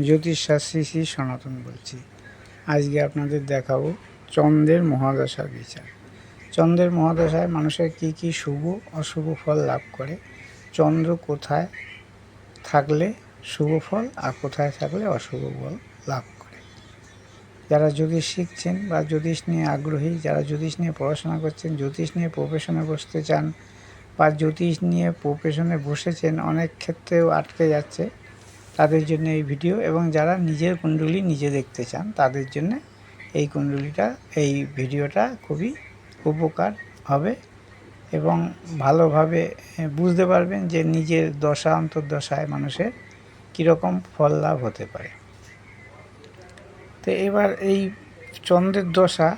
জ্যোতিষশাস্ত্রী শ্রী সনাতন বলছি। আজকে আপনাদের দেখাবো চন্দ্রের মহাদশা বিচার। চন্দ্রের মহাদশায় মানুষের কি কি শুভ, অশুভ ফল লাভ করে? চন্দ্র কোথায় থাকলে শুভ ফল আর কোথায় থাকলে অশুভ ফল লাভ করে? যারা জ্যোতিষ শিখছেন বা জ্যোতিষ নিয়ে আগ্রহী, যারা জ্যোতিষ নিয়ে পড়াশোনা করছেন, জ্যোতিষ নিয়ে প্রফেশনে বসতে চান বা জ্যোতিষ নিয়ে প্রফেশনে বসেছেন, অনেক ক্ষেত্রেও আটকে যাচ্ছে। তাদের জন্য এই ভিডিও এবং যারা নিজের কুণ্ডলী নিজে দেখতে চান, তাদের জন্য এই কুণ্ডলীটা, এই ভিডিওটা খুবই উপকার হবে এবং ভালোভাবে বুঝতে পারবেন যে নিজের দশা, অন্তর্দশায় মানুষের কীরকম ফল লাভ হতে পারে। তো এবার এই চন্দ্রের দশা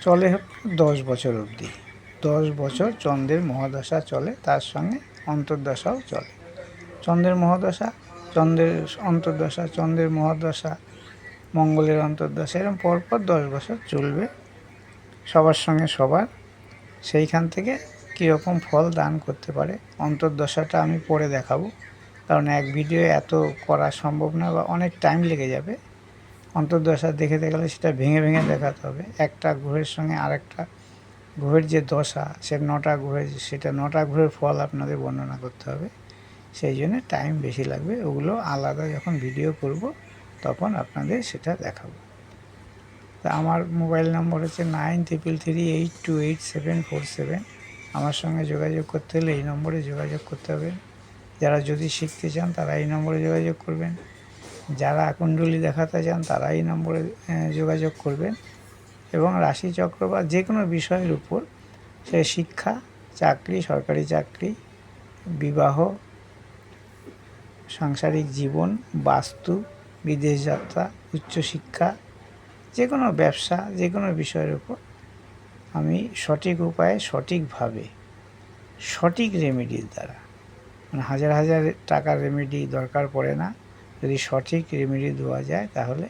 চলে দশ বছর অবধি। দশ বছর চন্দ্রের মহাদশা চলে, তার সঙ্গে অন্তর্দশাও চলে। চন্দ্রের মহাদশা, চন্দ্রের অন্তর্দশা, চন্দ্রের মহাদশা, মঙ্গলের অন্তর্দশা এরকম পরপর দশ বছর চলবে। সবার সঙ্গে সবার। সেইখান থেকে কীরকম ফল দান করতে পারে, অন্তর্দশাটা আমি পরে দেখাবো। কারণ এক ভিডিও এত করা সম্ভব না বা অনেক টাইম লেগে যাবে। অন্তর্দশা দেখে গেলে সেটা ভেঙে ভেঙে দেখাতে হবে। একটা গ্রহের সঙ্গে আরেকটা গ্রহের যে দশা, সে নটা গ্রহের, সেটা নটা গ্রহের ফল আপনাদের বর্ণনা করতে হবে। সেই জন্য টাইম বেশি লাগবে। ওগুলো আলাদা যখন ভিডিও করব, তখন আপনাদের সেটা দেখাবো। তা আমার মোবাইল নম্বর হচ্ছে nine triple three eight two eight seven four seven আমার সঙ্গে যোগাযোগ করতে হলে এই নম্বরে যোগাযোগ করতে হবে। যারা যদি শিখতে চান, তারা এই নম্বরে যোগাযোগ করবেন। যারা কুণ্ডলী দেখাতে চান, তারা এই নম্বরে যোগাযোগ করবেন। এবং রাশিচক্র বা যে কোনো বিষয়ের উপর সে শিক্ষা, চাকরি, সরকারি চাকরি, বিবাহ সাংসারিক জীবন, বাস্তু, বিদেশ যাত্রা, উচ্চশিক্ষা যে কোনো ব্যবসা যে কোনো বিষয়ের উপর। আমি সঠিক উপায়ে সঠিকভাবে সঠিক রেমেডির দ্বারা মানে হাজার হাজার টাকার রেমেডি দরকার পড়ে না, যদি সঠিক রেমেডি দেওয়া যায় তাহলে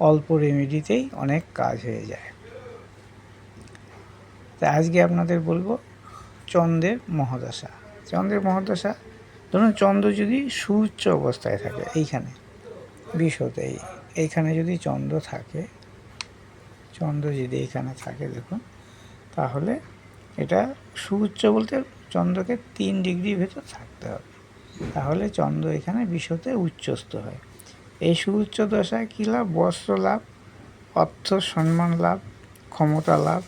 অল্প রেমেডিতেই অনেক কাজ হয়ে যায়। তা আজকে আপনাদের বলব চন্দ্রের মহাদশা। চন্দ্রের মহাদশা ধরুন চন্দ্র যদি সুউচ্চ অবস্থায় থাকে এইখানে বিশতে এই, এইখানে যদি চন্দ্র থাকে, চন্দ্র যদি এইখানে থাকে দেখুন, তাহলে এটা সুউচ্চ বলতে চন্দ্রকে তিন ডিগ্রির ভেতর থাকতে হবে। তাহলে চন্দ্র এখানে বিশ্বতে উচ্চস্থ হয়। এই সুউচ্চ দশায় কী লাভ? বস্ত্র লাভ, অর্থ সম্মান লাভ, ক্ষমতা লাভ।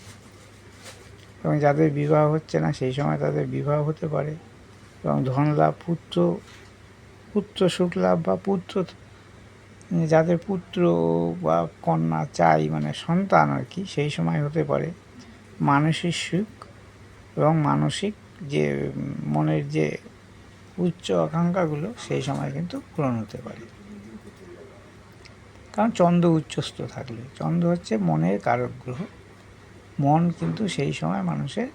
এবং যাদের বিবাহ হচ্ছে না, সেই সময় তাদের বিবাহ হতে পারে। এবং ধন লাভ পুত্র পুত্র সুখ লাভ বা পুত্র যাদের পুত্র বা কন্যা চাই মানে সন্তান আর কি, সেই সময় হতে পারে মানসিক সুখ এবং মানসিক যে মনের যে উচ্চ আকাঙ্ক্ষাগুলো, সেই সময় কিন্তু পূরণ হতে পারে। কারণ চন্দ্র উচ্চস্থ থাকলে, চন্দ্র হচ্ছে মনের কারক গ্রহ মন কিন্তু সেই সময় মানুষের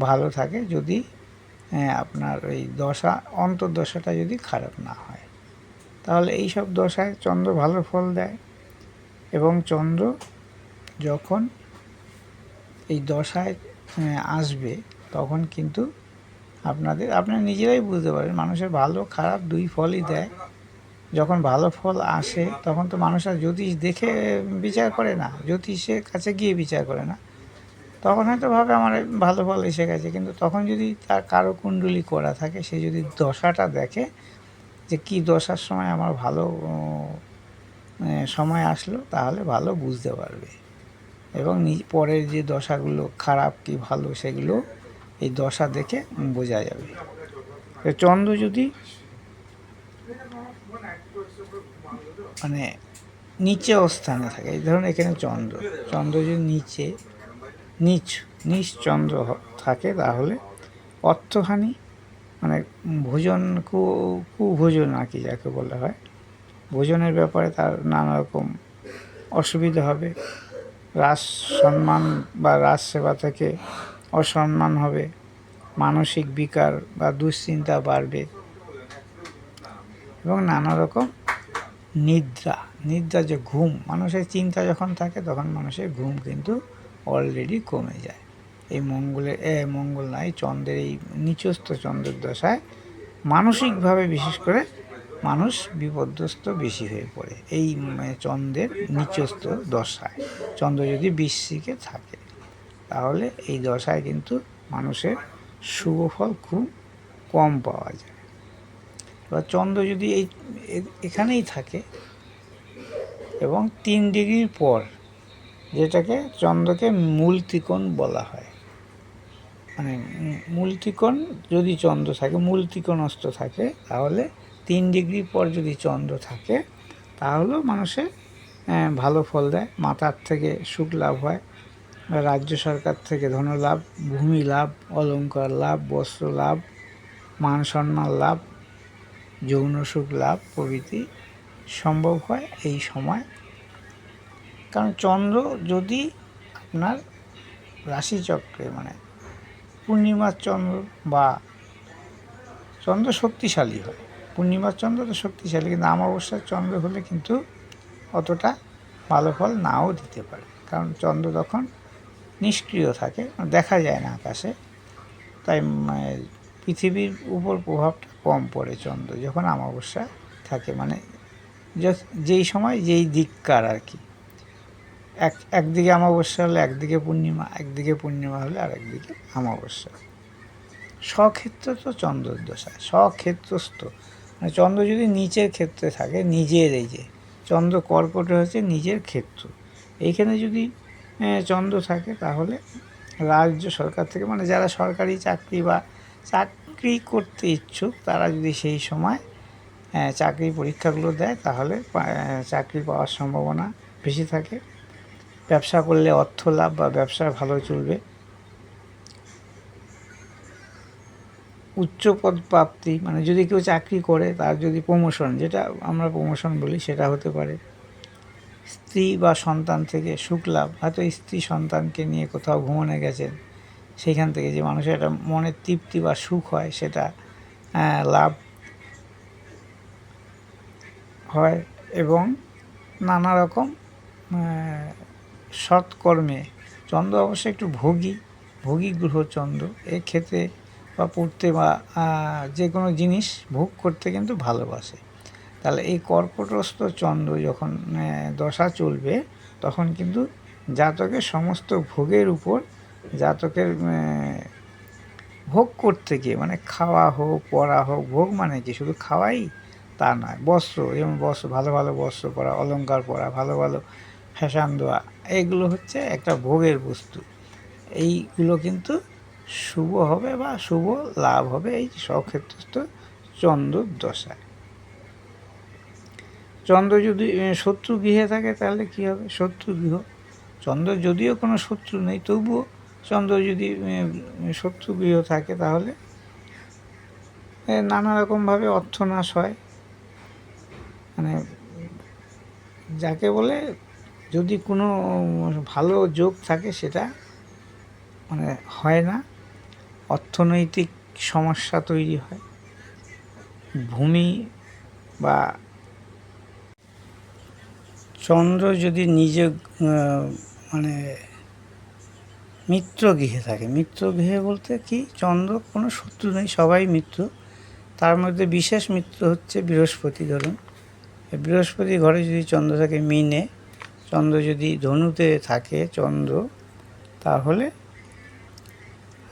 ভালো থাকে যদি আপনার ওই দশা, অন্তর্দশাটা যদি খারাপ না হয়। তাহলে এই সব দশায় চন্দ্র ভালো ফল দেয় এবং চন্দ্র যখন এই দশায় আসবে তখন কিন্তু আপনাদের, আপনারা নিজেরাই বুঝতে পারেন মানুষের ভালো, খারাপ দুই ফলই দেয়। যখন ভালো ফল আসে তখন তো মানুষ আর জ্যোতিষ দেখে বিচার করে না, জ্যোতিষের কাছে গিয়ে বিচার করে না। তখন হয়তো ভাবে আমার ভালো ফল এসে গেছে। কিন্তু তখন যদি তার কারও কুণ্ডলী করা থাকে, সে যদি দশাটা দেখে যে কি দশার সময় আমার ভালো সময় আসলো, তাহলে ভালো বুঝতে পারবে। এবং পরের যে দশাগুলো খারাপ কি ভালো সেগুলো এই দশা দেখে বোঝা যাবে। চন্দ্র যদি মানে নিচে অবস্থানে থাকে, এই ধরুন এখানে চন্দ্র চন্দ্র যদি নিচে নিচ নিচ চন্দ্র থাকে, তাহলে অর্থহানি মানে ভোজন কু, কুভোজন আর কি যাকে বলা হয়। ভোজনের ব্যাপারে তার নানা রকম অসুবিধা হবে। রাস সম্মান বা রাজ সেবা থেকে অসম্মান হবে। মানসিক বিকার বা দুশ্চিন্তা বাড়বে। এবং নানা রকম নিদ্রা নিদ্রা যে ঘুম, মানুষের চিন্তা যখন থাকে, তখন মানুষের ঘুম কিন্তু অলরেডি কমে যায়। এই মঙ্গলের এ, মঙ্গল নয় চন্দ্রের এই নিচস্থ চন্দ্রের দশায় মানসিকভাবে বিশেষ করে মানুষ বিপর্যস্ত বেশি হয়ে পড়ে। এই চন্দ্রের নিচস্থ দশায়। চন্দ্র যদি বৃশ্চিকে থাকে, তাহলে এই দশায় কিন্তু মানুষের শুভ ফল খুব কম পাওয়া যায়। এবার চন্দ্র যদি এই এখানেই থাকে এবং তিন ডিগ্রির পর যেটাকে চন্দ্রকে মূল ত্রিকোণ বলা হয়। মানে মূল ত্রিকোণ যদি চন্দ্র থাকে মূল ত্রিকোণস্থ থাকে, তাহলে তিন ডিগ্রি পর যদি চন্দ্র থাকে, তাহলেও মানুষের ভালো ফল দেয়। মাতার থেকে সুখ লাভ হয়, রাজ্য সরকার থেকে ধনলাভ ভূমি লাভ, অলংকার লাভ, বস্ত্র লাভ, মান সম্মান লাভ, যৌন সুখ লাভ প্রভৃতি সম্ভব হয় এই সময়। কারণ চন্দ্র যদি আপনার রাশিচক্রে মানে পূর্ণিমার চন্দ্র বা চন্দ্র শক্তিশালী হয়। পূর্ণিমার চন্দ্র তো শক্তিশালী কিন্তু অমাবস্যার চন্দ্র হলে কিন্তু অতটা ভালো ফল নাও দিতে পারে। কারণ চন্দ্র তখন নিষ্ক্রিয় থাকে দেখা যায় না আকাশে। তাই উম, পৃথিবীর উপর প্রভাবটা কম পড়ে চন্দ্র যখন অমাবস্যা থাকে। মানে যেই সময় যেই দিককার আর কি। এক, একদিকে অমাবস্যা হলে একদিকে পূর্ণিমা একদিকে পূর্ণিমা হলে আর একদিকে অমাবস্যা। স্বক্ষেত্র তো চন্দ্রের দশায় স্বক্ষেত্রস্থ। মানে চন্দ্র যদি নিচের ক্ষেত্রে থাকে, নিজের এই যে, চন্দ্র কর্কটে হচ্ছে নিজের ক্ষেত্র। এইখানে যদি চন্দ্র থাকে, তাহলে রাজ্য সরকার থেকে মানে যারা সরকারি চাকরি বা চাকরি করতে ইচ্ছুক, তারা যদি সেই সময় চাকরি পরীক্ষাগুলো দেয়, তাহলে চাকরি পাওয়ার সম্ভাবনা বেশি থাকে। ব্যবসা করলে অর্থ লাভ বা ব্যবসা ভালো চলবে। উচ্চ পদ প্রাপ্তি মানে যদি কেউ চাকরি করে তার যদি প্রমোশন যেটা আমরা প্রমোশন বলি সেটা হতে পারে। স্ত্রী বা সন্তান থেকে সুখ লাভ হয়তো স্ত্রী সন্তানকে নিয়ে কোথাও ভ্রমণে গেছেন সেইখান থেকে যে মানুষের একটা মনের তৃপ্তি বা সুখ হয় সেটা লাভ হয় এবং নানা রকম আহ, সৎকর্মে। চন্দ্র অবশ্যই একটু ভোগী ভোগী গ্রহ চন্দ্র এই ক্ষেত্রে বা পড়তে বা যে কোনো জিনিস ভোগ করতে কিন্তু ভালোবাসে। তাহলে এই কর্কটস্থ চন্দ্র যখন দশা চলবে, তখন কিন্তু জাতকের সমস্ত ভোগের উপর, জাতকের ভোগ করতে গিয়ে মানে খাওয়া হোক পরা হোক, ভোগ মানে কি? শুধু খাওয়াই তা নয়, বস্ত্র। যেমন বস্ত্র, ভালো ভালো বস্ত্র পরা, অলংকার পরা, ভালো ভালো ফ্যাশান দেওয়া এইগুলো হচ্ছে একটা ভোগের বস্তু। এইগুলো কিন্তু শুভ হবে বা শুভ লাভ হবে এই সক্ষেত্রস্থ চন্দ্র দশায়। চন্দ্র যদি শত্রু গৃহে থাকে তাহলে কি হবে? শত্রু গৃহ। চন্দ্র যদিও কোনো শত্রু নেই, তবুও চন্দ্র যদি শত্রু গৃহ থাকে তাহলে নানা রকমভাবে অর্থনাশ হয়। মানে যাকে বলে যদি কোনো ভালো যোগ থাকে সেটা মানে হয় না। অর্থনৈতিক সমস্যা তৈরি হয়। ভূমি বা চন্দ্র যদি নিজে মানে মিত্র গৃহে থাকে। মিত্র গৃহে বলতে কি? চন্দ্র কোনো শত্রু নেই, সবাই মিত্র। তার মধ্যে বিশেষ মিত্র হচ্ছে বৃহস্পতি, ধরুন। বৃহস্পতি ঘরে যদি চন্দ্র থাকে, মিনে চন্দ্র যদি ধনুতে থাকে, চন্দ্র, তাহলে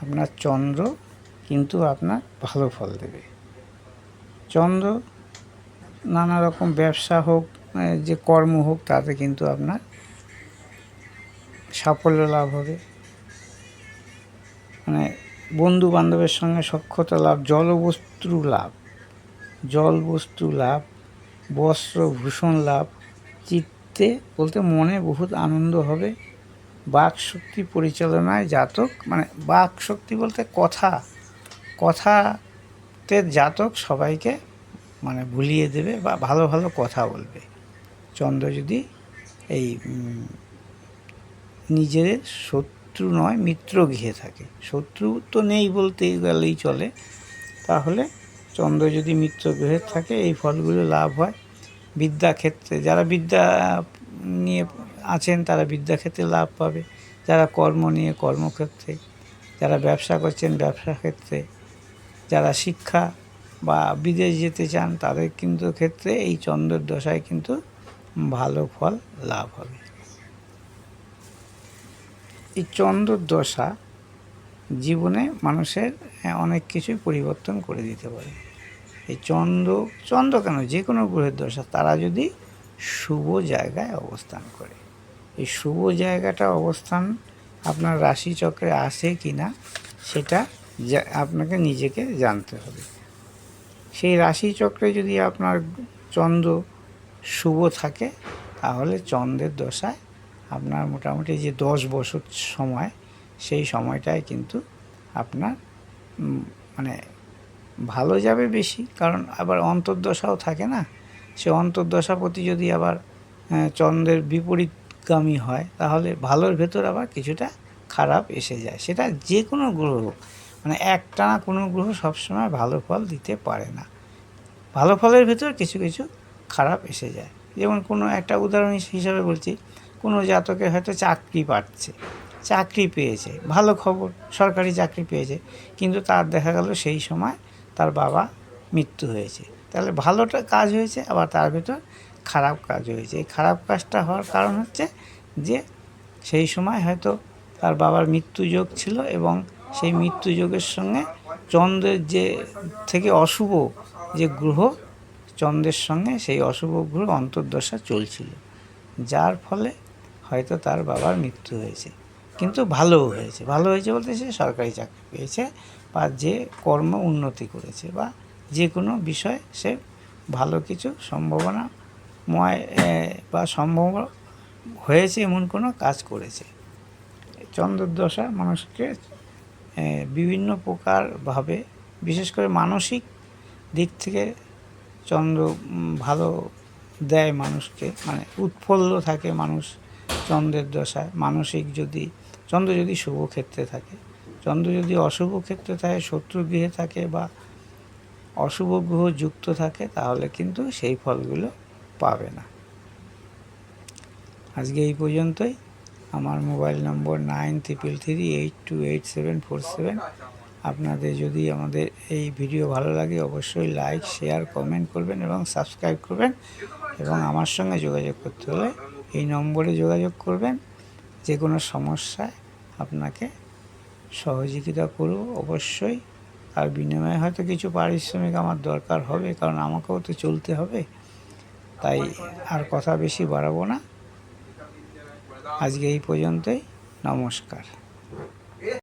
আপনার চন্দ্র কিন্তু আপনার ভালো ফল দেবে। চন্দ্র নানা রকম ব্যবসা হোক যে কর্ম হোক, তাতে কিন্তু আপনার সাফল্য লাভ হবে। মানে বন্ধু বান্ধবের সঙ্গে সক্ষতা লাভ, জলবস্তু লাভ জল বস্তু লাভ, বস্ত্র ভূষণ লাভ, চিত্তে বলতে মনে বহুত আনন্দ হবে। বাক শক্তি পরিচালনায় জাতক মানে বাক শক্তি বলতে কথা, কথাতে জাতক সবাইকে মানে ভুলিয়ে দেবে বা ভালো ভালো কথা বলবে। চন্দ্র যদি এই নিজের শত্রু নয়, মিত্র গৃহে থাকে। শত্রু তো নেই বলতে গেলেই চলে। তাহলে চন্দ্র যদি মিত্র গৃহে থাকে, এই ফলগুলো লাভ হয়। বিদ্যাক্ষেত্রে যারা বিদ্যা নিয়ে আছেন তারা বিদ্যাক্ষেত্রে লাভ পাবে। যারা কর্ম নিয়ে কর্মক্ষেত্রে যারা ব্যবসা করছেন ব্যবসা ক্ষেত্রে যারা শিক্ষা বা বিদেশ যেতে চান তাদের কিন্তু ক্ষেত্রে এই চন্দ্রের দশায় কিন্তু ভালো ফল লাভ হবে। এই চন্দ্রের দশা জীবনে মানুষের হ্যাঁ, অনেক কিছুই পরিবর্তন করে দিতে পারে। এই চন্দ্র চন্দ্র কেন? যে কোনো গ্রহের দশা, তারা যদি শুভ জায়গায় অবস্থান করে। এই শুভ জায়গাটা অবস্থান আপনার রাশিচক্রে আসে কি না, সেটা আপনাকে নিজেকে জানতে হবে। সেই রাশিচক্রে যদি আপনার চন্দ্র শুভ থাকে, তাহলে চন্দ্রের দশায় আপনার মোটামুটি যে দশ বছর সময়, সেই সময়টায় কিন্তু আপনার মানে ভালো যাবে বেশি, কারণ আবার অন্তর্দশাও থাকে না। সে অন্তর্দশা প্রতি যদি আবার চন্দ্রের বিপরীতগামী হয়, তাহলে ভালোর ভেতর আবার কিছুটা খারাপ এসে যায়। সেটা যে কোনো গ্রহ হোক। মানে একটানা কোনো গ্রহ সবসময় ভালো ফল দিতে পারে না। ভালো ফলের ভেতর কিছু কিছু খারাপ এসে যায়। যেমন কোনো একটা উদাহরণ হিসাবে বলছি, কোনো জাতকে হয়তো চাকরি পাচ্ছে, চাকরি পেয়েছে, ভালো খবর, সরকারি চাকরি পেয়েছে, কিন্তু তার দেখা গেল সেই সময় তার বাবা মৃত্যু হয়েছে। তাহলে ভালোটা কাজ হয়েছে, আবার তার ভেতর খারাপ কাজ হয়েছে। এই খারাপ কাজটা হওয়ার কারণ হচ্ছে যে সেই সময় হয়তো তার বাবার মৃত্যুযোগ ছিল এবং সেই মৃত্যুযোগের সঙ্গে চন্দ্রের যে থেকে অশুভ যে গ্রহ, চন্দ্রের সঙ্গে সেই অশুভ গ্রহ অন্তর্দশা চলছিল। যার ফলে হয়তো তার বাবার মৃত্যু হয়েছে। কিন্তু ভালো হয়েছে। ভালো হয়েছে বলতে সে সরকারি চাকরি পেয়েছে। বা যে কর্ম উন্নতি করেছে বা যে কোনো বিষয় সে ভালো কিছু সম্ভাবনাময় বা সম্ভব হয়েছে এমন কোনো কাজ করেছে। চন্দ্রদশা মানুষকে বিভিন্ন প্রকারভাবে, বিশেষ করে মানসিক দিক থেকে চন্দ্র ভালো দেয় মানুষকে মানে উৎফুল্ল থাকে মানুষ চন্দ্রের দশায়। মানসিক যদি, চন্দ্র যদি শুভ ক্ষেত্রে থাকে চন্দ্র যদি অশুভ ক্ষেত্রে থাকে, শত্রু গৃহে থাকে বা অশুভ গ্রহ যুক্ত থাকে, তাহলে কিন্তু সেই ফলগুলো পাবে না। আজকে এই পর্যন্তই। আমার mobile number nine triple three eight two eight seven four seven. আপনাদের যদি আমাদের এই ভিডিও ভালো লাগে, অবশ্যই লাইক, শেয়ার, কমেন্ট করবেন এবং সাবস্ক্রাইব করবেন এবং আমার সঙ্গে যোগাযোগ করতে হলে এই নম্বরে যোগাযোগ করবেন। যে কোনো সমস্যায় আপনাকে সহযোগিতা করব অবশ্যই। তার বিনিময়ে হয়তো কিছু পারিশ্রমিক আমার দরকার হবে, কারণ আমাকেও তো চলতে হবে। তাই আর কথা বেশি বাড়াবো না। আজকে এই পর্যন্তই। নমস্কার।